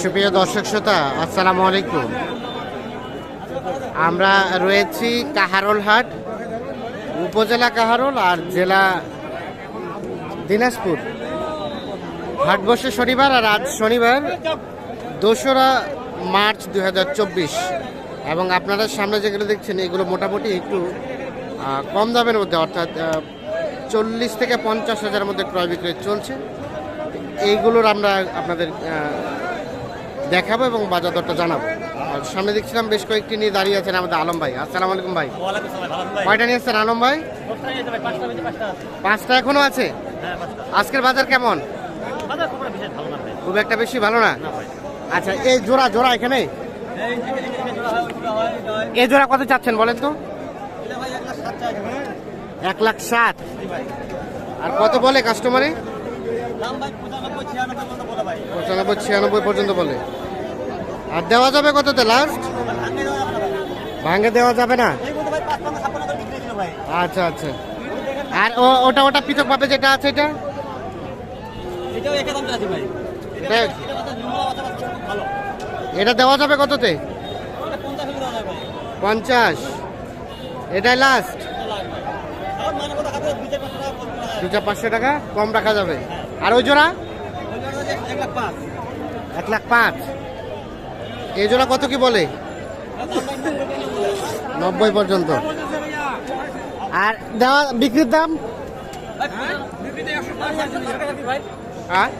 সুপ্রিয় দর্শক শ্রোতা, আসসালামু আলাইকুম। আমরা রয়েছি কাহারোল হাট, উপজেলা কাহারোল আর জেলা দিনাজপুর। হাট বসে শনিবার আর আজ শনিবার, দোসরা মার্চ দু হাজার চব্বিশ। এবং আপনারা সামনে যেগুলো দেখছেন, এগুলো মোটামুটি একটু কম দামের মধ্যে, অর্থাৎ চল্লিশ থেকে পঞ্চাশ হাজারের মধ্যে ক্রয় বিক্রয় চলছে। এইগুলোর আমরা আপনাদের দেখাবো এবং বাজার দরটা জানাব। আর সামনে দেখছিলাম বেশ কয়েকটি নিয়ে দাঁড়িয়ে আছেন আমাদের আলম ভাই। আসসালামু আলাইকুম ভাই। কয়টা নিয়ে আসছেন আলম ভাই? পাঁচটা এখনও আছে? হ্যাঁ আজকের বাজার কেমন? খুব একটা বেশি ভালো না? আচ্ছা এই জোড়া জোড়া এখানে? এই জোড়া কত চাচ্ছেন বলেন তো? এক লাখ সাত আর কত বলে কাস্টমারে দাম ভাই পঁচানব্বই ছিয়ানব্বই মতো বলে ছিয়ানব্বই পর্যন্ত বলে। আর দেওয়া যাবে কততে লাস্ট ভাঙে দেওয়া যাবে না? আচ্ছা আচ্ছা। আর ওটা ওটা পৃথক পাবে যেটা আছে এটা? এটা দেওয়া যাবে কততে? পঞ্চাশ। এটাই লাস্ট দু চার পাঁচশো টাকা? কম রাখা যাবে। আর ওই জোড়া? পাঁচ এক লাখ পাঁচ। এই জোড়া কত কি বলে? নব্বই পর্যন্ত। আর দেওয়া বিক্রির দাম? হ্যাঁ?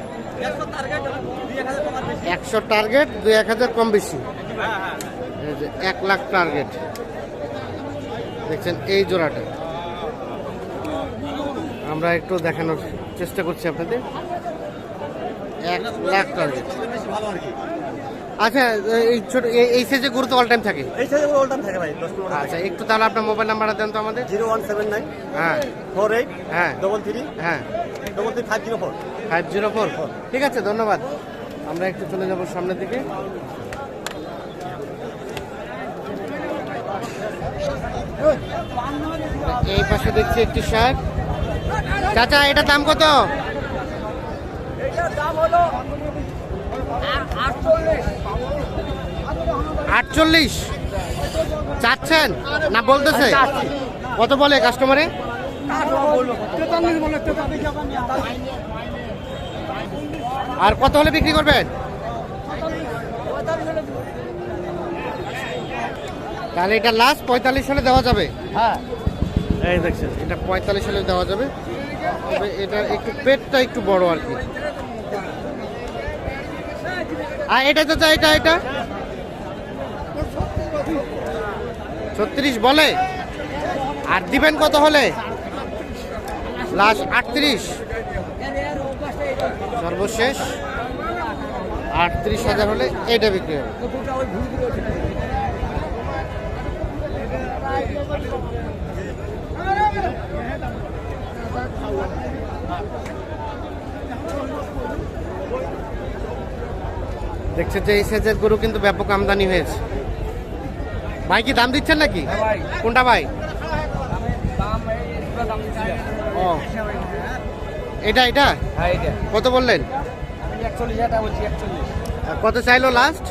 একশো টার্গেট, দুই এক হাজার কম বেশি। এক লাখ টার্গেট। দেখছেন এই জোড়াটা। আমরা একটু দেখানোর চেষ্টা করছি আপনাদের। এক লাখ টার্গেট আচ্ছা এই ছোট এই- সাইজে গুরুত্ব অল টাইম থাকে? এই সাইজে ওল্টাম থাকে ভাই আচ্ছা একটু তাহলে আপনার মোবাইল নাম্বারটা দেন তো আমাদের। জিরো ওয়ান সেভেন নাইন হ্যাঁ। ফোর এইট হ্যাঁ। ডবল থ্রি হ্যাঁ। Double three five zero four. Five zero four. ঠিক আছে ধন্যবাদ। আমরা একটু চলে যাব সামনের দিকে। এই পাশে দেখছি একটি শার্ট। চাচা এটার দাম কত? আটচল্লিশ। চাচ্ছেন? না বলতেছে? কত বলে কাস্টমারে আর কত হলে বিক্রি করবেন? তাহলে এটা লাস্ট পঁয়তাল্লিশ হলে দেওয়া যাবে। হ্যাঁ। এই দেখছেন। এটা পঁয়তাল্লিশ হলে দেওয়া যাবে। তবে এটা একটু পেটটা একটু বড় আর কি। আর এটা তো এটা এটা? ছত্রিশ বলে? আর দিবেন কত হলে? লাস্ট আটত্রিশ। সর্বশেষ। আটত্রিশ হাজার হলে এটা বিক্রি হবে। দেখছেন যে এই সাইজের গরু কিন্তু ব্যাপক আমদানি হয়েছে। ভাই কি দাম দিচ্ছেন নাকি? কোনটা ভাই? ও। এটা এটা? হ্যাঁ কত বললেন? কত চাইলো লাস্ট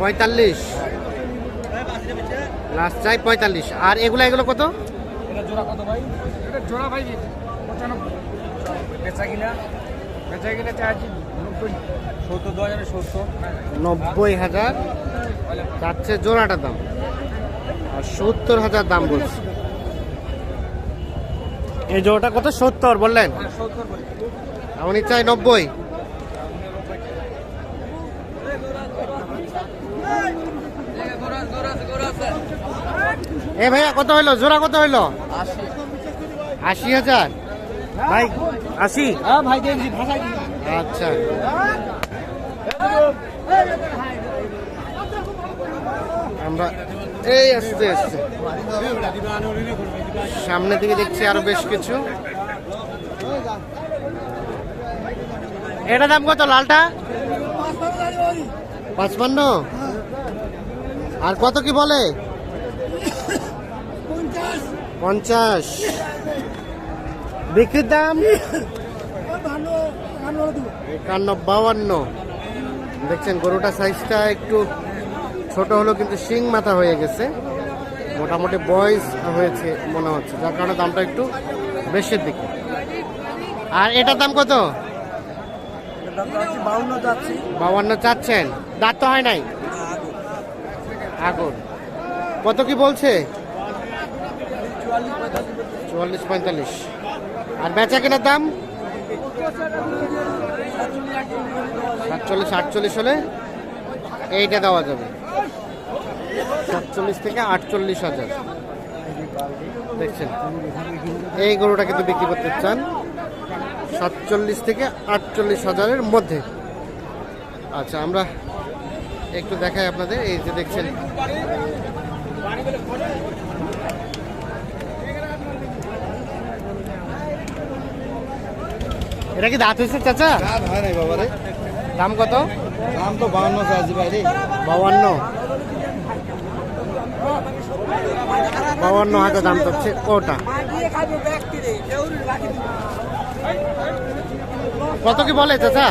পঁয়তাল্লিশ লাস্ট চাই পঁয়তাল্লিশ। আর এগুলো এগুলো কত? জোড়া কত ভাই? জোড়া ভাই বেচা কিনা? নব্বই হাজার সত্তর নব্বই হাজার যাচ্ছে জোড়াটার দাম। আর সত্তর হাজার দাম বলছে। এই জোড়াটা কত? সত্তর বললেন? আমি চাই নব্বই। এ ভাইয়া, কত হইল? জোড়া কত হইল? আশি হাজার। ভাই আশি হ্যাঁ ভাই আচ্ছা। আমরা এই আসতে আসতে। সামনে দিকে দেখছি আরও বেশ কিছু। এটা দাম কত লালটা? পাঁচপান্ন? আর কত কি বলে? পঞ্চাশ। বিক্রির দাম? একান্ন বাউান্ন দেখছেন গরুটা সাইজটা একটু ছোট হলো কিন্তু শিং মাথা হয়ে গেছে। মোটামুটি বয়স হয়েছে মনে হচ্ছে যার কারণে দামটা একটু বেশির দিকে। আর এটার দাম কত? বাউন্ন চাচ্ছেন? দাঁত তো হয় নাই? আগুন। কত কি বলছে? চুয়াল্লিশ পঁয়তাল্লিশ। আর বেচা কেনার দাম? সাতচল্লিশ, আটচল্লিশ হলে এইটা দেওয়া যাবে। সাতচল্লিশ থেকে আটচল্লিশ হাজার। দেখছেন? এই গরুটা কিন্তু বিক্রি করতে চান। সাতচল্লিশ থেকে আটচল্লিশ হাজারের মধ্যে। আচ্ছা আমরা একটু দেখাই আপনাদের। এই যে দেখছেন? এটা কি দাঁত হয়েছে চাচা? রাত হয় নাই বাবা রে দাম কত? দাম তো বাউন্ন চাচ্ছি ভাই রে। বাউান্ন বাউান্ন হাজার দাম হচ্ছে ওটা। কত কি বলে চাচা?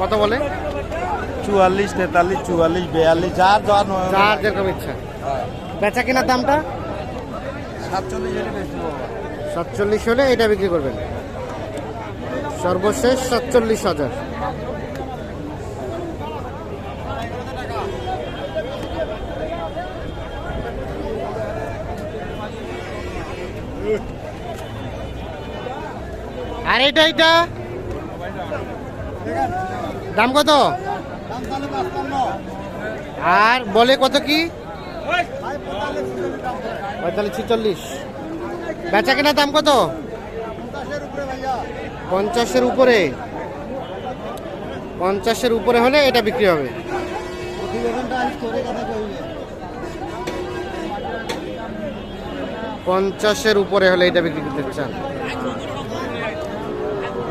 কত বলে? চুয়াল্লিশ তেতাল্লিশ চুয়াল্লিশ বিয়াল্লিশ যার যার যার যেরকম ইচ্ছা। বেচা কেনার দামটা? সাতচল্লিশ হলে সাতচল্লিশ হলে এটা বিক্রি করবেন। সর্বশেষ সাতচল্লিশ হাজার। আর এটা এটা। দাম কত? আর বলে কত কি? পঁয়তাল্লিশ, ছিচল্লিশ। বেচা কেনার দাম কত? পঞ্চাশের উপরে পঞ্চাশের উপরে? হলে এটা বিক্রি হবে। পঞ্চাশের উপরে হলে এটা বিক্রি করতে চান?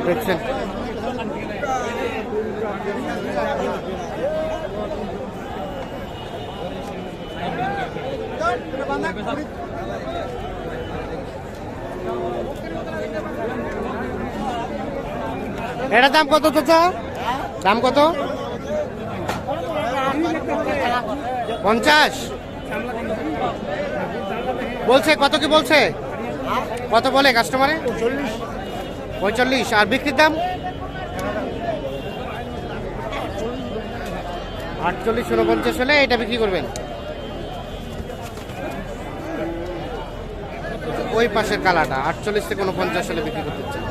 দেখছেন? এটার দাম কত চাচা? দাম কত? পঞ্চাশ। বলছে, কত কি বলছে? কত বলে কাস্টমারে পঁয়তাল্লিশ। আর বিক্রির দাম? আটচল্লিশ উনপঞ্চাশ হলে এটা বিক্রি করবেন। ওই পাশের কালাটা, আটচল্লিশ থেকে উনপঞ্চাশ হলে বিক্রি করতে চান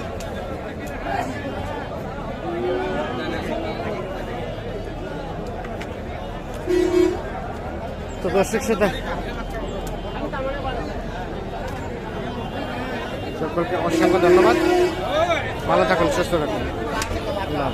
তো দর্শক শ্রোতা, সকলকে অসংখ্য ধন্যবাদ। ভালো থাকুন, সুস্থ থাকুন। আল্লাহ।